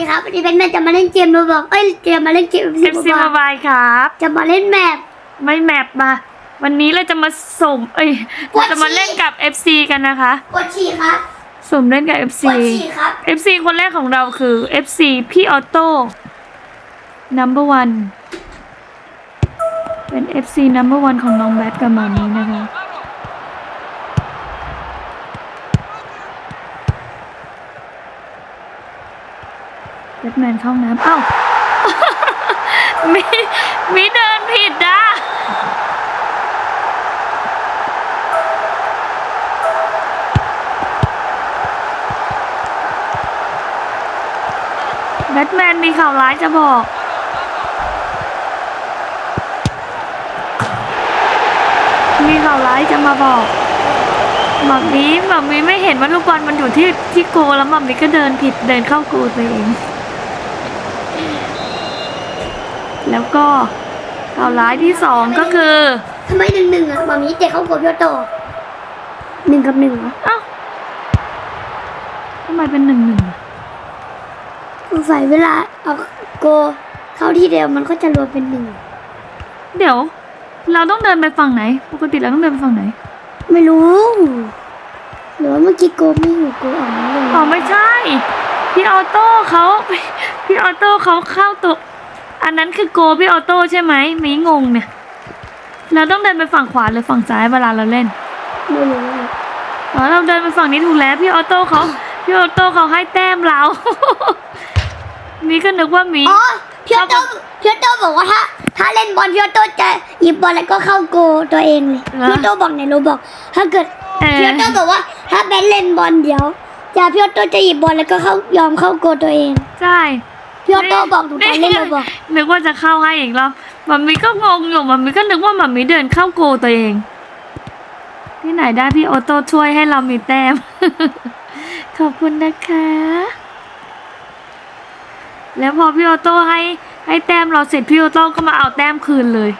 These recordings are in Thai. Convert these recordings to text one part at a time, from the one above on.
ดีครับวันนี้เป็นแม่จะมาเล่นเกมโรบอกเอ้ยจะมาเล่นเกม FC Mobile ครับ จะมาเล่นแมปไม่แมปมา วันนี้เราจะมาสุ่มเอ้ยกดเราจะมาฉี่เล่นกับ FC กันนะคะกดฉี่ครับสุ่มเล่นกับ FC กดฉี่ครับ FC คนแรกของเราคือ FC พี่ออโต้ number one เป็น FC number one ของน้องแบทกับมานี้นะคะ แบทแมนเข้าน้ำเอ้ามีมีเดินผิดอะแบทแมนมีข่าวร้ายจะบอกมีข่าวร้ายจะมาบอกหมัมนี้หมัมนี้ไม่เห็นว่าลูกบอลมันอยู่ที่ที่โกแล้วหมัมนี้ก็เดินผิดเดินเข้าโกตัวเอง แล้วก็ข่าวร้ายที่สองก็คือทำไมหนึ่งหนึ่งอะมามีเตะเข้ากดพี่ออโต้หนึ่งกับหนึ่งเหรอเอ้าทำไมเป็นหนึ่งหนึ่งอะสงสัยเวลาเอาโกเข้าที่เดียวมันก็จะรวมเป็นหนึ่งเดี๋ยว เราต้องเดินไปฝั่งไหน ปกติเราต้องเดินไปฝั่งไหน ไม่รู้หรือว่าเมื่อกี้โกไม่อยู่โกออกมาเลยอ๋อไม่ใช่ พี่ออโต้เขาพี่ออโต้เขาเข้าตัว อันนั้นคือโกพี่ออโต้ใช่ไหมมีงงเนี่ย เราต้องเดินไปฝั่งขวาหรือฝั่งซ้ายเวลาเราเล่นไม่รู้อ๋อเราเดินไปฝั่งนี้ถูกแล้วพี่ออโต้เขาพี่ออโต้เขาให้แต้มเรานี่ก็นึกว่ามีอ๋อพี่ออโต้พี่ออโต้บอกว่าถ้าถ้าเล่นบอลพี่ออโต้จะหยิบบอลแล้วก็เข้าโกตัวเองเลยพี่ออโต้บอกในโรบอก ถ้าเกิดเออพี่ออโต้บอกว่า ถ้าแบนเล่นบอลเดี๋ยวจะพี่ออโต้จะหยิบบอลแล้วก็เข้ายอมเข้าโกตัวเอง ใช่ พี่ออโต้บอกหนูตอนเล่นโรบอกนึกว่าจะเข้าให้อีกรอบมัมมี่ก็งงอยู่มัมมี่ก็นึกว่ามัมมี่เดินเข้าโกตัวเอง ที่ไหนได้พี่ออโต้ช่วยให้เรามีแต้ม ขอบคุณนะคะ แล้วพอพี่ออโต้ให้ให้แต้มเราเสร็จพี่ออโต้ก็มาเอาแต้มคืนเลย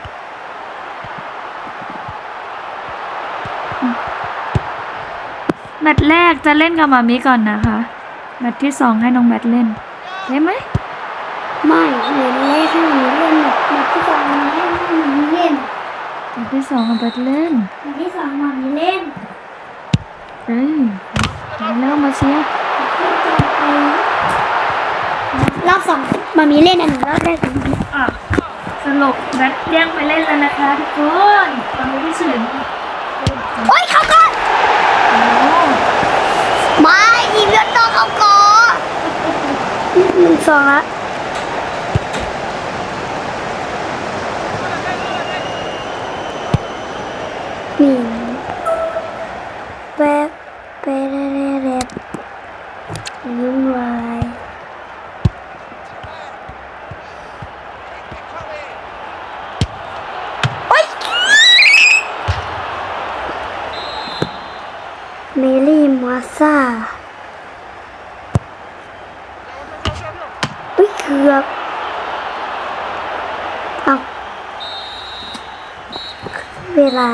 แมตช์แรกจะเล่นกับมามิก่อนนะคะแมตช์ที่สองให้น้องแมทเล่นได้ไหม ไม่เหมือนแรกให้หนูเล่นแบบแบบที่สองมันให้หนูเล่นแมตช์ที่สองกับแมทเล่นแบบที่สองมันเล่นเฮ้ยมาแล้วมาเชียร์รอบสองมามีเล่นอันหนึ่งรอบแรกของพี่อะสรุปแมทแย่งไปเล่นแล้วนะคะทุกคนตอนนี้ที่สื่อโอ๊ยเขาก่อนโอ้ไม่อีเวนต์โตเขาก่อนหนึ่งสองละนี่แป๊บแป๊บแป๊บแป๊บยุ่งวายโอ๊ยเมลี่มา ซ่าอุ้ยเกือบเอาเวลา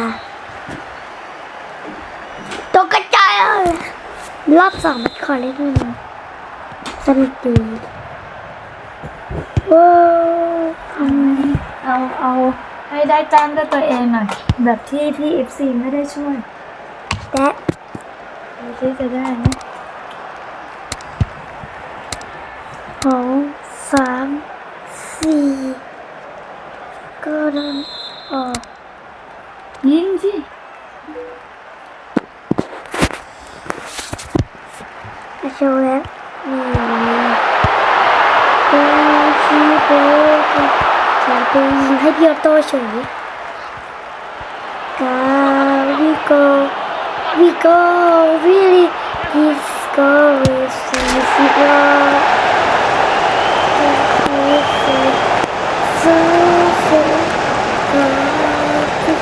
ตกกระจายเลยรอบสองมันขอเล่นด้วยนะสนุกดีโอ้ทำไมเอา เอา ให้ได้แต้มด้วยตัวเองหน่อย แบบที่พี่เอฟซีไม่ได้ช่วย แตะ ดูซิจะได้ไหมสองสามสี่ก็เดินออกยิงสิอาโชว์แล้วนี่โอ้ชีโบก็จะไปยิงให้พี่ออโต้เฉยกาวิโก วิโก really this go with this go so so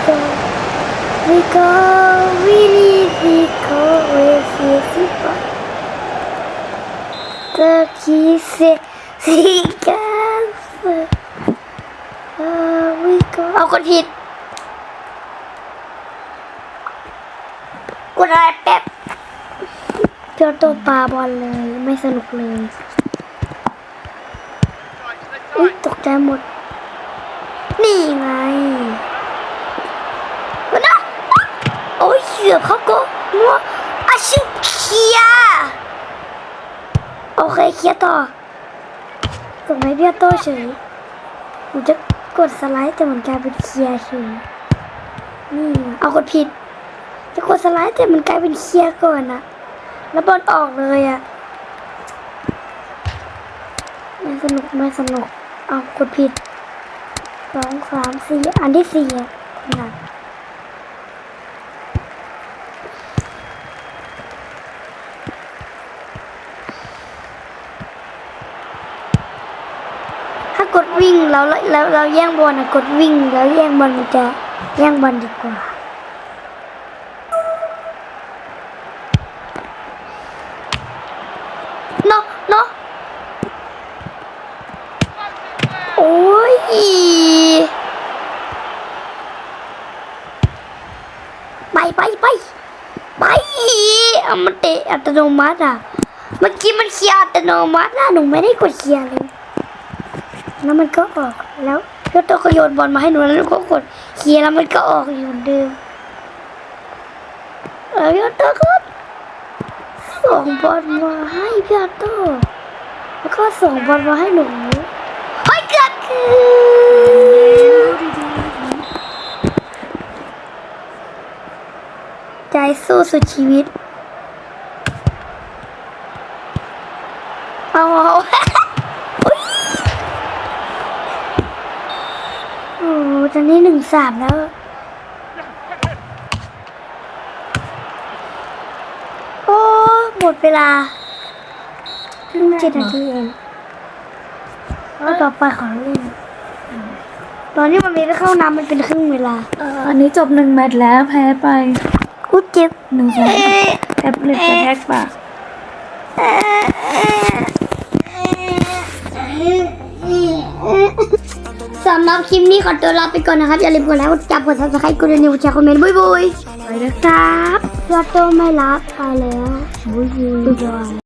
go we go really we go with this go ตะกี้เสสีกันเออวิก็เอาคนผิด กดอะไรแป๊บเจอตัวปลาบอลเลยไม่สนุกเลยอุ้ยตกใจหมด นี่ไงวันนะโอ้ยเหยียบเขาก็มัวอาชิเคียโอเคเคียต่อส่งให้พี่ออโตเฉยผมจะกดสไลด์แต่มันกลายเป็นเคียเฉยนี่เอากดผิด จะกดสไลด์แต่มันกลายเป็นเคลียร์ก่อนอะแล้วบอลออกเลยอะไม่สนุกไม่สนุก เอากดผิดสองสามสี่อันที่สี่อะนะถ้ากดวิ่งแล้วแล้วเราแย่งบอลอะกดวิ่งแล้วแย่งบอลมันจะแย่งบอลดีกว่า เนาะเนาะโอ้ย ไปไปไป ไปเอมันเตะอัตโนมัติอะ เมื่อกี้มันเคลียร์อัตโนมัตินะหนูไม่ได้กดเคลียร์เลย แล้วมันก็ออกแล้วแล้วตัวก็โยนบอลมาให้หนูแล้วหนูก็กดเคลียร์แล้วมันก็ออกอยู่เหมือนเดิมเออแล้วตัวก็ส่งบอลมาให้พี่อาโต้แล้วก็ส่งบอลมาให้หนูเฮ้ยเกิดขึ้น ใจสู้สุดชีวิต เอาเอาอุ๊ยโอ้โหตอนนี้หนึ่งสามแล้วโอ้หมดเวลาเพิ่งเจ็ดนาทีเองแล้วต่อไปขอเล่นตอนนี้มันมีไปเข้าน้ำมันเป็นครึ่งเวลา อันนี้จบหนึ่งแมตช์แล้วแพ้ไปกู เจ็บหนึ่งสองเอ๊ะแท็บเล็ตกระแทกปากเอ๊ะเอ๊ะสำหรับคลิปนี้ขอตัวลาไปก่อนนะครับ อย่าลืมกดไลค์กดจับกดซับสไครต์กดติดตามกดแชร์คอมเมนต์บุยบุยไปนะครับยอดโตไม่รับไปแล้วบุยบุย